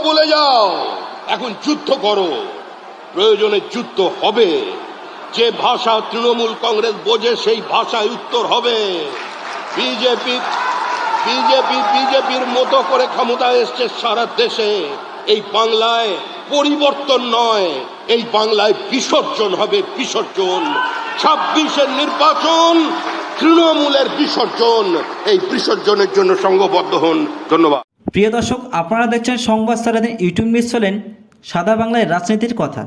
বলে যাও। এখন যুদ্ধ করো। প্রয়োজনে যুদ্ধ হবে। যে ভাষা তৃণমূল কংগ্রেস বোঝে, সেই ভাষায় উত্তর হবে। বিজেপি বিজেপি, বিজেপির মতো করে ক্ষমতায় এসছে সারা দেশে। এই বাংলায় পরিবর্তন নয়। এই বাংলায় বিসর্জন হবে বিসর্জন। ছাব্বিশের নির্বাচন, তৃণমূলের বিসর্জন। এই বিসর্জনের জন্য সংঘবদ্ধ হন। ধন্যবাদ। প্রিয় দর্শক, আপনারা দেখছেন সংবাদ সারাদিন ইউটিউব মিস হলেন সাদা বাংলায় রাজনীতির কথা।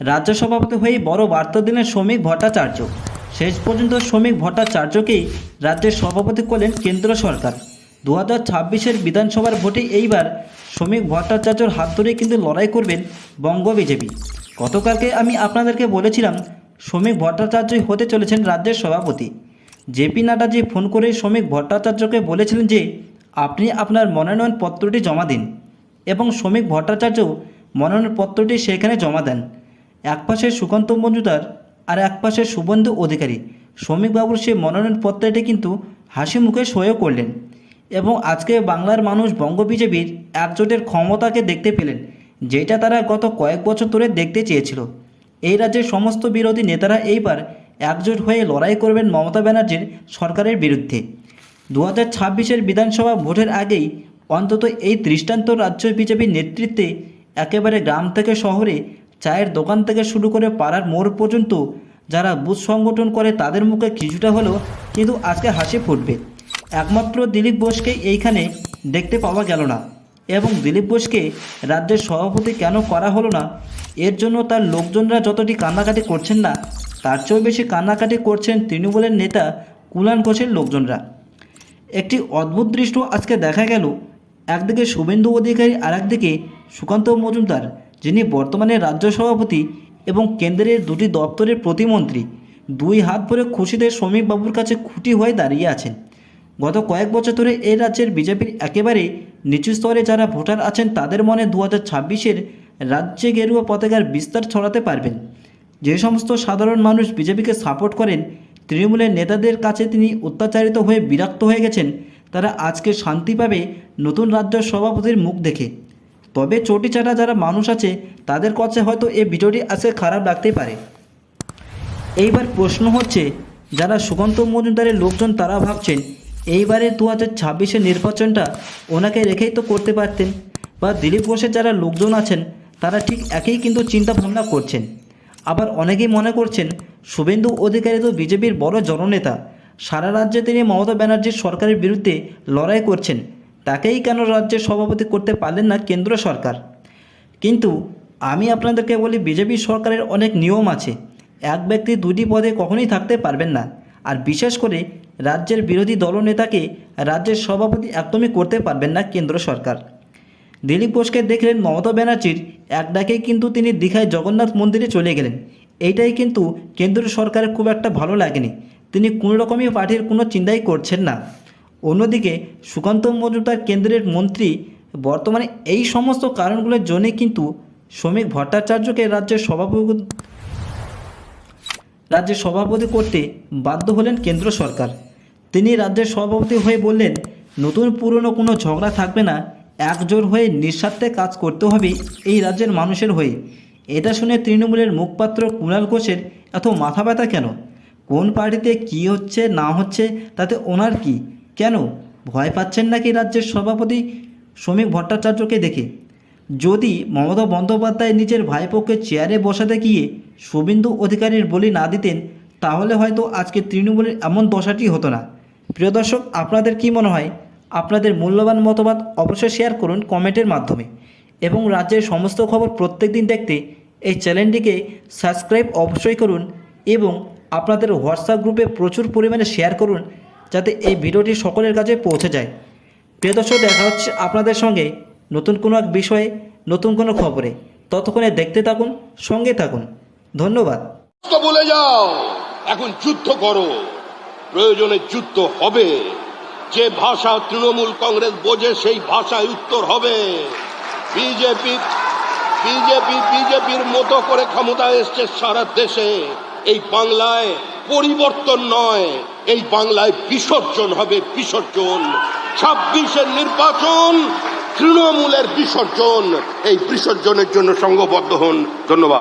রাজ্য সভাপতি হয়ে বড় বার্তা দিলেন শ্রমিক ভট্টাচার্য। শেষ পর্যন্ত শ্রমিক ভট্টাচার্যকেই রাজ্যের সভাপতি করলেন কেন্দ্র সরকার। দু হাজার ছাব্বিশের বিধানসভার ভোটে এইবার শ্রমিক ভট্টাচার্যর হাত ধরে কিন্তু লড়াই করবেন বঙ্গ বিজেপি। গতকালকে আমি আপনাদেরকে বলেছিলাম, শ্রমিক ভট্টাচার্যই হতে চলেছেন রাজ্যের সভাপতি। জেপি নাড্ডাজি ফোন করে শ্রমিক ভট্টাচার্যকে বলেছিলেন যে আপনি আপনার মনোনয়ন পত্রটি জমা দিন এবং শ্রমিক ভট্টাচার্য মনোনয়ন পত্রটি সেখানে জমা দেন। এক পাশে সুকান্ত মজুমদার আর এক পাশে শুভেন্দু অধিকারী। শ্রমিকবাবুর সেই মনোনয়ন পত্রটি কিন্তু হাসি মুখে সইও করলেন এবং আজকে বাংলার মানুষ বঙ্গ বিজেপির একজোটের ক্ষমতাকে দেখতে পেলেন, যেটা তারা গত কয়েক বছর ধরে দেখতে চেয়েছিল। এই রাজ্যের সমস্ত বিরোধী নেতারা এইবার একজোট হয়ে লড়াই করবেন মমতা ব্যানার্জির সরকারের বিরুদ্ধে। দু হাজার ছাব্বিশের বিধানসভা ভোটের আগেই অন্তত এই দৃষ্টান্ত রাজ্য বিজেপির নেতৃত্বে একেবারে গ্রাম থেকে শহরে চায়ের দোকান থেকে শুরু করে পাড়ার মোড় পর্যন্ত যারা বুথ সংগঠন করে তাদের মুখে কিছুটা হলেও কিন্তু আজকে হাসি ফুটবে। একমাত্র দিলীপ বোসকে এইখানে দেখতে পাওয়া গেল না এবং দিলীপ বোসকে রাজ্যের সভাপতি কেন করা হলো না, এর জন্য তার লোকজনরা যতটি কান্নাকাটি করছেন না, তার চেয়েও বেশি কান্নাকাটি করছেন তৃণমূলের নেতা কুলান ঘোষের লোকজনরা। একটি অদ্ভুত দৃশ্য আজকে দেখা গেল। একদিকে শুভেন্দু অধিকারী আর একদিকে সুকান্ত মজুমদার, যিনি বর্তমানে রাজ্য সভাপতি এবং কেন্দ্রের দুটি দপ্তরের প্রতিমন্ত্রী। দুই হাত ভরে খুশিতে শ্রমিকবাবুর কাছে খুঁটি হয়ে দাঁড়িয়ে আছেন। গত কয়েক বছর ধরে এই রাজ্যের বিজেপির একেবারে নিচু স্তরে যারা ভোটার আছেন, তাদের মনে দু হাজার ছাব্বিশের রাজ্যে গেরুয়া পতাকার বিস্তার ছড়াতে পারবেন। যে সমস্ত সাধারণ মানুষ বিজেপিকে সাপোর্ট করেন তৃণমূলের নেতাদের কাছে তিনি অত্যাচারিত হয়ে বিরক্ত হয়ে গেছেন। তারা আজকে শান্তি পাবে নতুন রাজ্য সভাপতির মুখ দেখে। তবে চটি চাটা যারা মানুষ আছে, তাদের কাছে হয়তো এই ভিডিওটি আজকে খারাপ লাগতেই পারে। এইবার প্রশ্ন হচ্ছে, যারা সুকান্ত মজুমদারের লোকজন তারা ভাবছেন এইবারে দু হাজার ছাব্বিশের নির্বাচনটা ওনাকে রেখেই তো করতে পারতেন। বা দিলীপ ঘোষের যারা লোকজন আছেন, তারা ঠিক একই কিন্তু চিন্তা ভাবনা করছেন। আবার অনেকেই মনে করছেন শুভেন্দু অধিকারী তো বিজেপির বড় জননেতা। সারা রাজ্যে তিনি মমতা ব্যানার্জির সরকারের বিরুদ্ধে লড়াই করছেন। তাকেই কেন রাজ্যের সভাপতি করতে পারলেন না কেন্দ্র সরকার? কিন্তু আমি আপনাদেরকে বলি, বিজেপি সরকারের অনেক নিয়ম আছে। এক ব্যক্তি দুটি পদে কখনোই থাকতে পারবেন না। আর বিশেষ করে রাজ্যের বিরোধী দলনেতাকে রাজ্যের সভাপতি একদমই করতে পারবেন না কেন্দ্র সরকার। দিলীপ ঘোষকে দেখলেন মমতা ব্যানার্জির এক ডাকেই কিন্তু তিনি দীঘায় জগন্নাথ মন্দিরে চলে গেলেন। এইটাই কিন্তু কেন্দ্রীয় সরকারের খুব একটা ভালো লাগেনি। তিনি কোনো রকমই পার্টির কোনো চিন্তাই করছেন না। অন্যদিকে সুকান্ত মজুমদার কেন্দ্রের মন্ত্রী বর্তমানে এই সমস্ত কারণগুলোর জন্যে কিন্তু শ্রমিক ভট্টাচার্যকে রাজ্যের সভাপতি রাজ্যের সভাপতি করতে বাধ্য হলেন কেন্দ্র সরকার। তিনি রাজ্যের সভাপতি হয়ে বললেন, নতুন পুরনো কোনো ঝগড়া থাকবে না, একজোট হয়ে নিঃস্বার্থে কাজ করতে হবে এই রাজ্যের মানুষের হয়ে। এটা শুনে তৃণমূলের মুখপাত্র কুণাল ঘোষের এত মাথা ব্যথা কেন? কোন পার্টিতে কি হচ্ছে, না হচ্ছে, তাতে ওনার কি? কেন? ভয় পাচ্ছেন নাকি রাজ্যের সভাপতি শ্রমিক ভট্টাচার্যকে দেখে? যদি মমতা বন্দ্যোপাধ্যায় নিজের ভাইপোকে চেয়ারে বসাতে গিয়ে শুভেন্দু অধিকারীর বলি না দিতেন, তাহলে হয়তো আজকে তৃণমূলের এমন দশাটি হতো না। প্রিয় দর্শক, আপনাদের কি মনে হয়? আপনাদের মূল্যবান মতবাদ অবশ্যই শেয়ার করুন কমেন্টের মাধ্যমে। এবং রাজ্যের সমস্ত খবর প্রত্যেক দিন দেখতে এই চ্যানেলটিকে সাবস্ক্রাইব অবশ্যই করুন এবং আপনাদের হোয়াটসঅ্যাপ গ্রুপে প্রচুর পরিমাণে শেয়ার করুন যাতে এই ভিডিওটি সকলের কাছে পৌঁছে যায়। প্রিয় দর্শক, দেখা হচ্ছে আপনাদের সঙ্গে নতুন কোনো এক বিষয়ে, নতুন কোনো খবরে। ততক্ষণে দেখতে থাকুন, সঙ্গে থাকুন। ধন্যবাদ। বলে যাও, এখন যুদ্ধ করো। প্রয়োজনে যুদ্ধ হবে। যে ভাষা তৃণমূল কংগ্রেস বোঝে, সেই ভাষায় উত্তর হবে। বিজেপি বিজেপি, বিজেপির মতো করে ক্ষমতায় এসছে সারা দেশে। এই বাংলায় পরিবর্তন নয়, এই বাংলায় বিসর্জন হবে বিসর্জন। ছাব্বিশের নির্বাচন, তৃণমূলের বিসর্জন। এই বিসর্জনের জন্য সংঘবদ্ধ হন। ধন্যবাদ।